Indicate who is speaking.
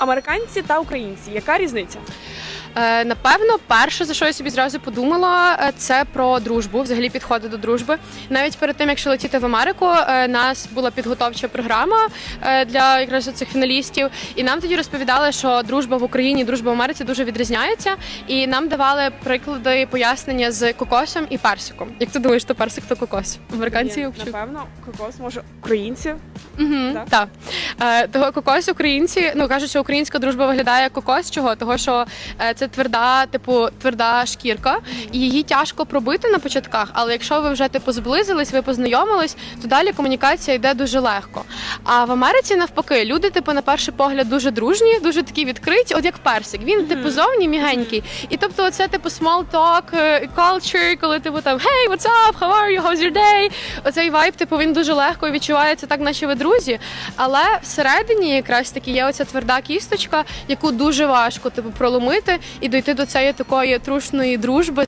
Speaker 1: Американці та українці. Яка різниця?
Speaker 2: Е, Напевно, перше, за що я собі зразу подумала, е, це про дружбу, взагалі підходи до дружби. Навіть перед тим, якщо летіти в Америку, е, нас була підготовча програма для якраз цих фіналістів. І нам тоді розповідали, що дружба в Україні, дружба в Америці дуже відрізняється. І нам давали приклади пояснення з кокосом і персиком. Як ти думаєш, то персик, то кокос? Американці
Speaker 1: Ні, напевно, кокос може українці.
Speaker 2: Угу,
Speaker 1: Так?
Speaker 2: так. Е, того кокос українці, ну кажуть, що українська дружба виглядає як кокос. Чого? Того, що е, це тверда, типу, тверда шкірка, і її тяжко пробити на початках. Але якщо ви вже типу зблизились, ви познайомились, то далі комунікація йде дуже легко. А в Америці навпаки, люди, типу, на перший погляд дуже дружні, дуже такі відкриті, от як персик. Він, типу, зовні мігенький. І тобто, оце типу small talk, е, culture, коли типу там hey, what's up, how are you, how's your day? Оцей вайб, типу, він дуже легко відчувається, так наче ви друзі. Але всередині якраз таки є оця тверда кісточка, яку дуже важко типу проломити і дойти до цієї такої трушної дружби.